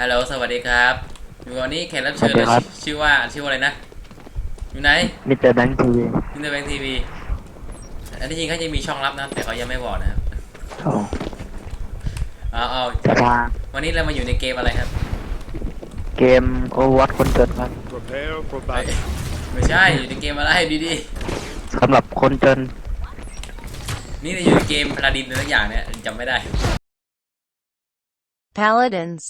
ฮัลโหลสวัสดีครับอยู่วันนี้แขกรับเชิญสวัสดีครับ ชื่อว่าชื่อว่าอะไรนะ อยู่ไหนมิสเตอร์แบงค์ทีวีมินเตอร์แบงทีวีอันที่จริงเขาจะมีช่องลับนะ แต่เขายังไม่บอกนะครับโอ้เอาเอาจะพาวันนี้เรามาอยู่ในเกมอะไรครับเกมโอวัตคนจนครับ Prepare for เฮ้ย battle. ไม่ใช่อยู่ในเกมอะไรดีสำหรับคนจนๆนี่เราอยู่ในเกมพลาดินอะไรสักอย่างเนี่ยจำไม่ได้ Paladins.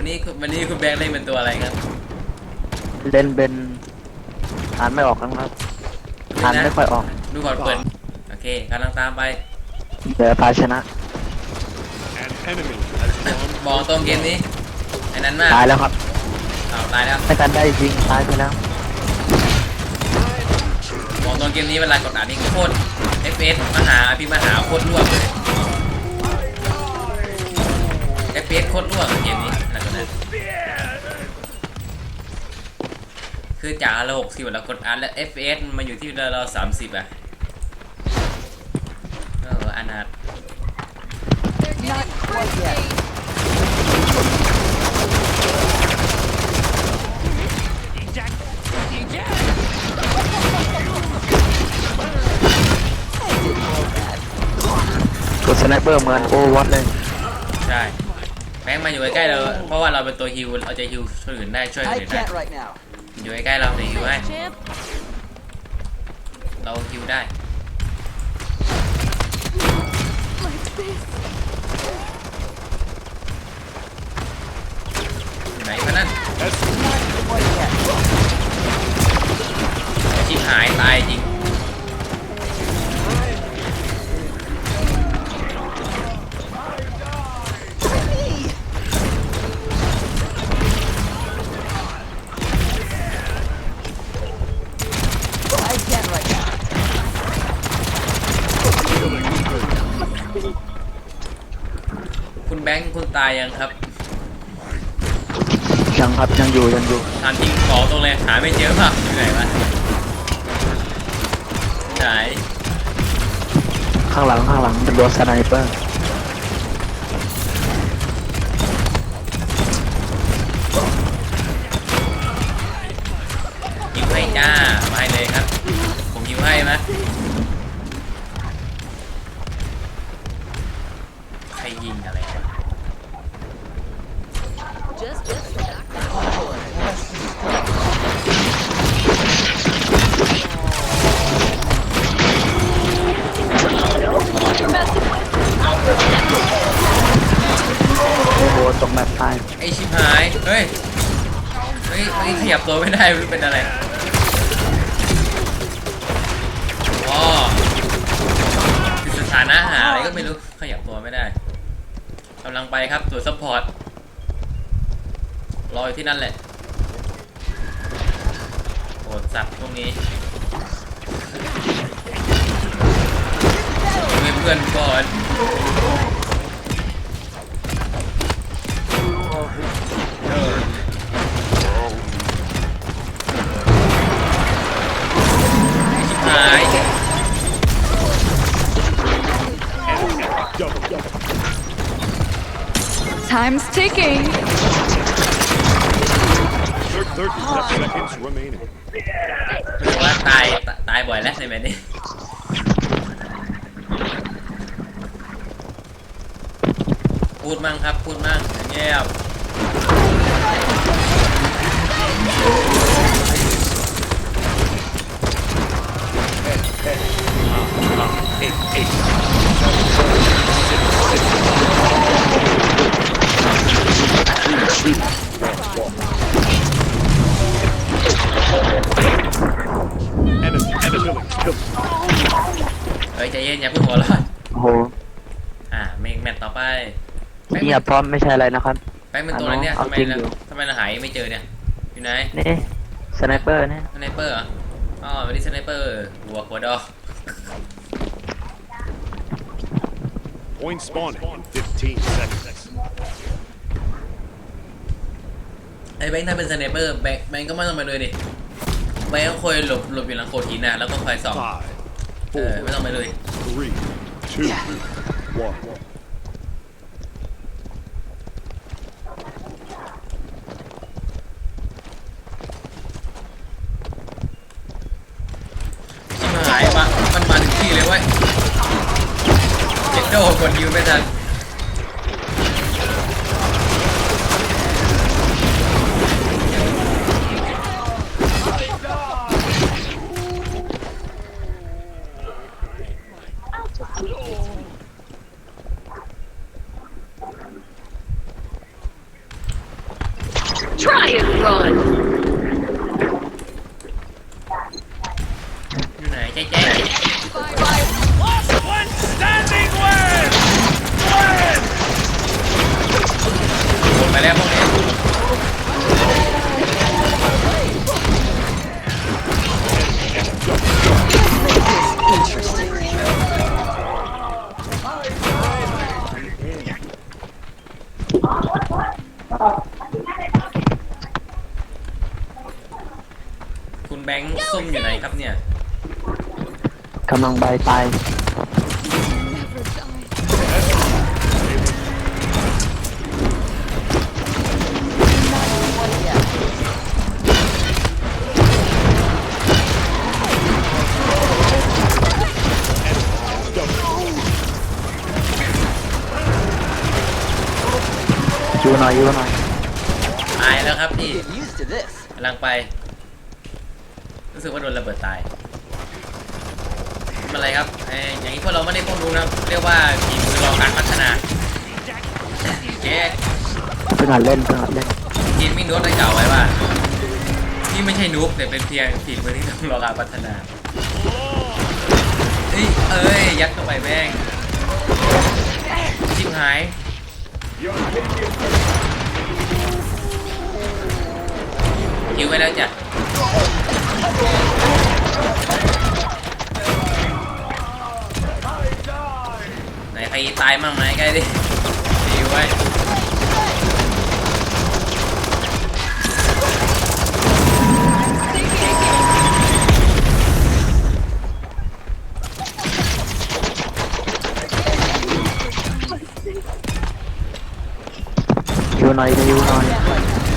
วันนี้คุณวันนี้คุณแบงค์เล่นเป็นตัวอะไรครับเล่นเป็นอ่านไม่ออกครับ อ่านไม่ค่อยออก ดูก่อนเปิด โอเคกำลังตามไป เดี๋ยวพาชนะ An enemy has gone บอกตรงเกมนี้ไอ้นั้นมากตายแล้วครับเอาตายแล้วไม่ทันได้จริงตายไปแล้วบอกตรงเกมนี้เวลากดอ่านนี่โคตร FPS มหาพี่มหาโคตรรวบเลย FPS โคตรรวบอะเกมนี้นะคนนั้น คือจากเราหกสิบเรากดอ่านแล้ว FPS มันมาอยู่ที่เราสามสิบอะเอออนาถกดสไนเปอร์เหมือนโอวัตเลยใช่แบงค์มาอยู่ใกล้ๆเราเพราะว่าเราเป็นตัวฮิวเราจะฮิวช่วยอื่นได้ช่วยคน I อื่นได้ can't right now. อยู่ใกล้ๆเราเดี๋ยวฮิวให้ Champ. เราฮิวได้อยู่ไหนพะนั่นชิบหายตายจริง ตายยังครับยังครับยังอยู่ยังอยู่ถามจริงขอตรงเลยหาไม่เจอป่ะอยู่ไหนวะไหนข้างหลังข้างหลังเป็นรถสไนเปอร์ยิวให้จ้ามาให้เลยครับ ผมยิวให้ไหม ไม่รู้เป็นอะไรอ๋อคือสถานะหาอะไรก็ไม่รู้ ขยับตัวไม่ได้กำลังไปครับตัวซัพพอร์ต รออยู่ที่นั่นแหละโอดสัตว์พวกนี้เพื่อนก่อน เออชิบหาย double. Time's ticking. Thir- 37 seconds remaining. รู้สึกว่าตายตตายบ่อยแล้วในแบบนี้ พูดมั่งครับ พูดมั่งเงียบ เฮ้ยใจเย็นอย่าเพิ่งหัวเร้อนโอ้โหอ่าเมงแมตต์ต่อไปแบงค์เงียบพร้อมไม่ใช่อะไรนะครับ แบงค์เป็นตัวอะไรเนี่ยเอาทำไมจริงเราอยู่ทำไมเราหายไม่เจอเนี่ย อยู่ไหนนี่สไนเปอร์เนี่ยสไนเปอร์เหรออ๋อวันนี้สไนเปอร์หัวหัวดอก Point spawning in 15 seconds. ไอ้แบงค์ถ้าเป็นสไนเปอร์แบงค์แบงค์ก็ไม่ต้องไปเลยดิแบงค์ก็คอยหลบหลบอยู่หลังโขดหินน่ะแล้วก็คอยส่อง Five, เออไม่ต้องไปเลย three, two, one. โดกดยิวไม่ทัน ลังใบตาย เพิ่งหัดเล่นเพิ่งหัดเล่นทีมมิ่งโน้ตได้กล่าวไว้ว่าที่ไม่ใช่นูบแต่เป็นเพียงทีมือที่ต้องรอการพัฒนาเอ้ยเอ้ยยัดเข้าไปแม่งชิบหายคิวไว้แล้วจ้ะไหนใครตายมั่งไหมใกล้ดิดีไว้ หน่อยอยู่หน่อย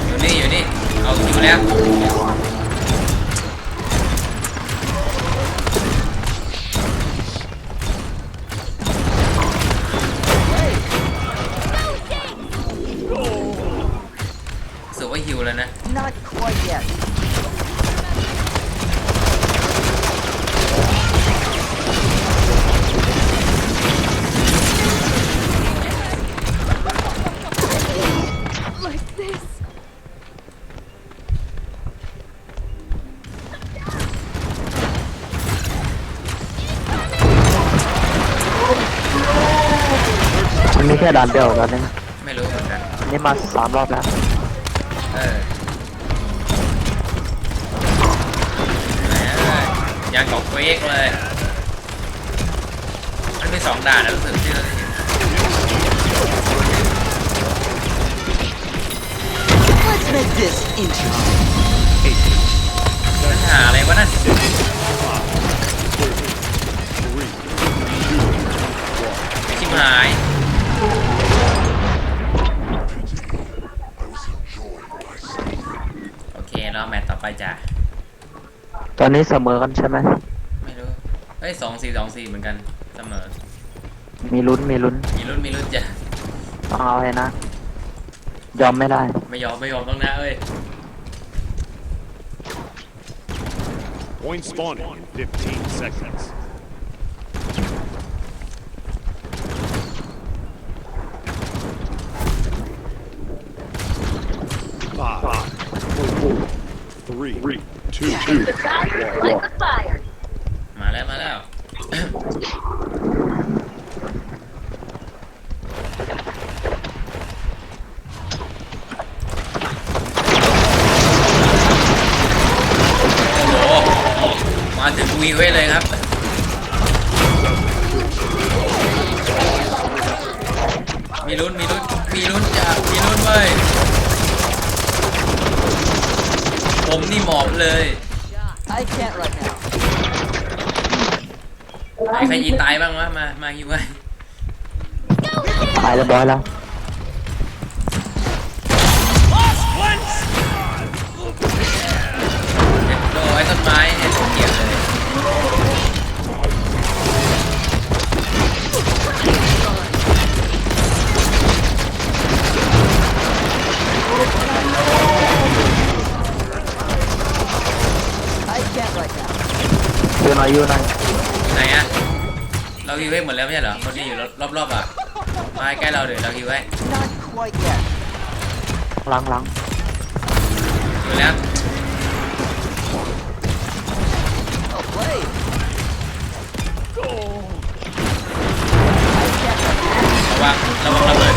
อยู่นี่อยู่นี่เอาอยู่แล้วรู้สึกว่าฮิวแล้วนะ Not quite yet. ค่ด่านเดียวตอนนี้ไม่รู้เหมือนกันอัน นี่มาสามรอบแล้วเออแหมอยางเกาะเควกเลย มันมีสองด่านนะรู้สึกที่เราได้เห็น Let's make this interesting. ปัญหาอะไรวะนั่นชิบหาย โอเค แล้วแมตต์ต่อไปจ้ะตอนนี้เสมอกันใช่ไหมไม่รู้เฮ้ยสองสี่สองสี่เหมือนกันเสมอ มีลุ้นมีลุ้นมีรุ่นมีรุ่นจ้ะต้องเอาให้นะ ยอมไม่ได้ ไม่ยอมไม่ยอมต้องนะเอ้ย Point spawning in 15 seconds. Five, four, three, two, two, one. มาแล้วมาแล้ว โอ้โหมาถึงวีไว้เลยครับ มีลุ้นมีลุ้นมีลุ้นจ้ะมีลุ้นเว้ย ผมนี่หมอบเลย I can't right now. ไหนใครยิงตายบ้างวะ มา มายิงไว้ตายเรียบร้อยแล้ว เด็ดโดไอ้ต้นไม้เนี่ยผมเกลียดเลย อยู่ไหนไหนอะเราฮิวให้หมดแล้วไม่ใช่เหรอคนที่อยู่รอบๆอะมาใกล้เราเดี๋ยวเราฮิวให้ Not quite yet. หลังหลังอยู่แล้ว Oh, play. ระวังระวังระเบิด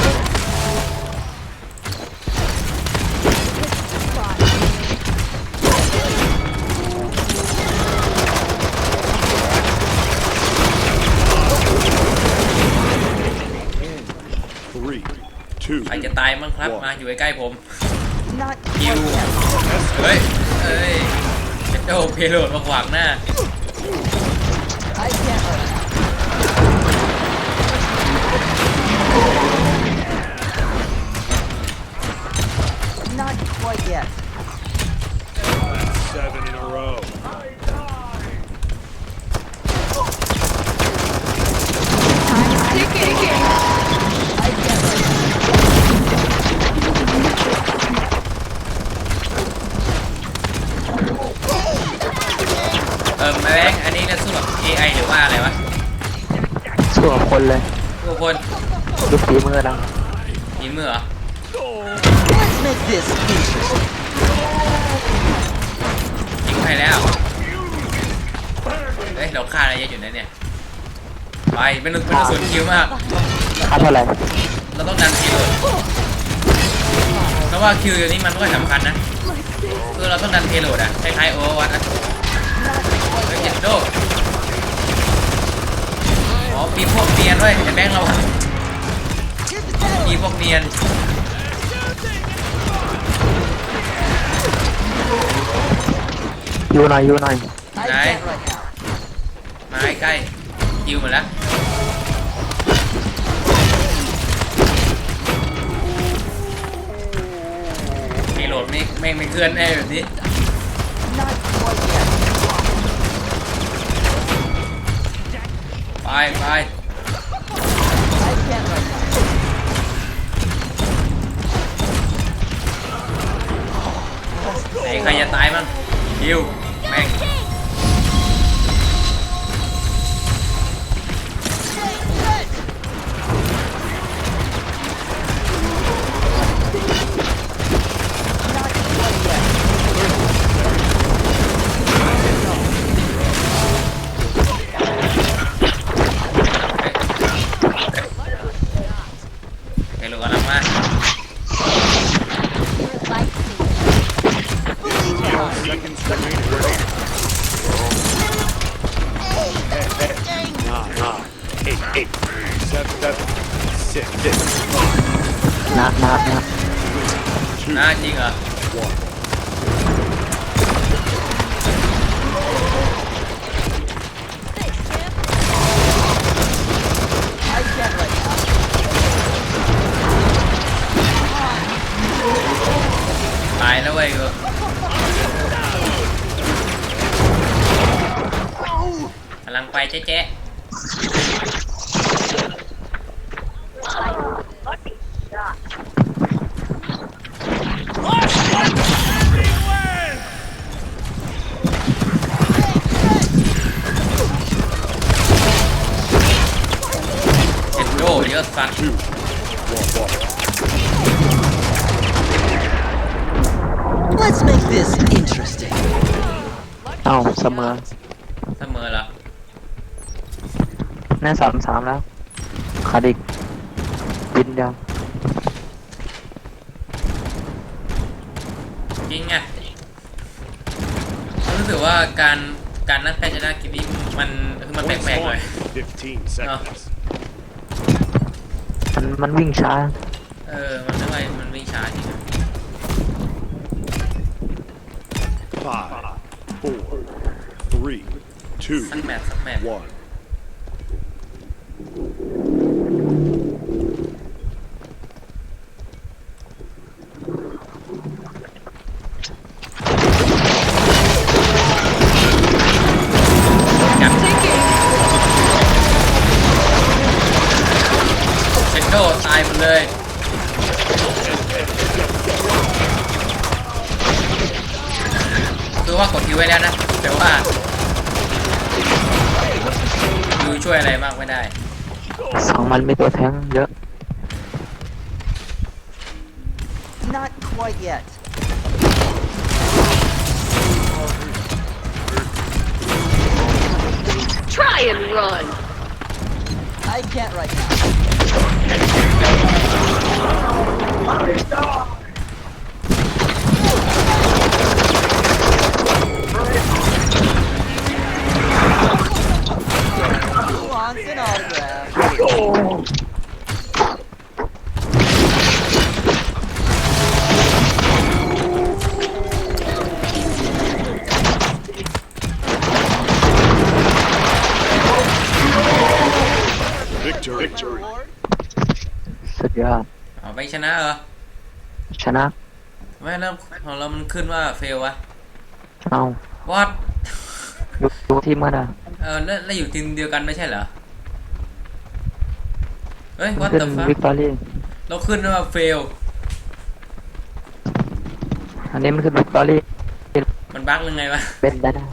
ใครจะตายมั้งครับ มาอยู่ใกล้ๆผม Not ฮิว quite yet. เฮ้ยเฮ้ยเจ็ดโดเพโลดมาขวางหน้า I ดูฝีมือดังยินมือเหรอ Let's make this interesting. ยิงใครแล้ว เฮ้ย เราฆ่าอะไรเยอะอยู่นะเนี่ย ไปเป็นหนึ่งเป็นหนึ่งศูนคิวมาก ค่าเท่าไหร่เราต้องดันคิวเพราะว่าคิวตัวนี้มันก็สำคัญนะ คือเราต้องดันเพโลดอะคล้ายๆโอวัตอะเฮ้ยเจ็ดโดอ๋อมีพวกเนียนด้วยไอ้แบงค์เราอะ มีพวกเนียนอยู่หน่อยอยู่หน่อย I Này. can't right now. มาใกล้ๆคิวหมดแล้วเพโลดไม่ไม่ไม่เคลื่อนแน่แบบนี้ Not quite yet. ไปไป ไหนใครจะตายมันฮิว นะนะนะ two, น่าจริงเหรอ one. I can't right now. ตายแล้วเว้ยกูกำลังไปเจ๊ะ เยอะสัตว์ Two, one, one. Let's make this interesting. เอ้าเสมอเสมอเหรอแน่สามสามแล้วขาดอีกบินเดียวจริงอะรู้สึกว่าการการนัดแพ้ชนะกินนี้มันคือมันแป Points ลกๆหน่อย won. Fifteen seconds. มันมันวิ่งช้า เออ มันไม่ค่อยมันวิ่งช้าจริงอะ Five, four, three, two, สักแมตช์สักแมตช์ one. ว่ากดคิวไว้แล้วนะแต่ว่าช่วยอะไรมากไม่ได้สองมันมีตัวแทงเยอะ Not quite yet. Try and run. I can't right now. Who wants an autograph? Victory. สุดยอดเอาไปชนะเหรอชนะไม่แล้วของเรามันขึ้นว่าเฟลวะเอา วอดดูดูทีมกันอะ เออแล้วแล้วอยู่ทีมเดียวกันไม่ใช่เหรอ เฮ้ยมัน what ขึ้น the fuck วิกตอรี่เราขึ้นว่าเฟล อันนี้มันขึ้นวิกตอรี่มันบั๊กยังไงวะเป็นได้นะ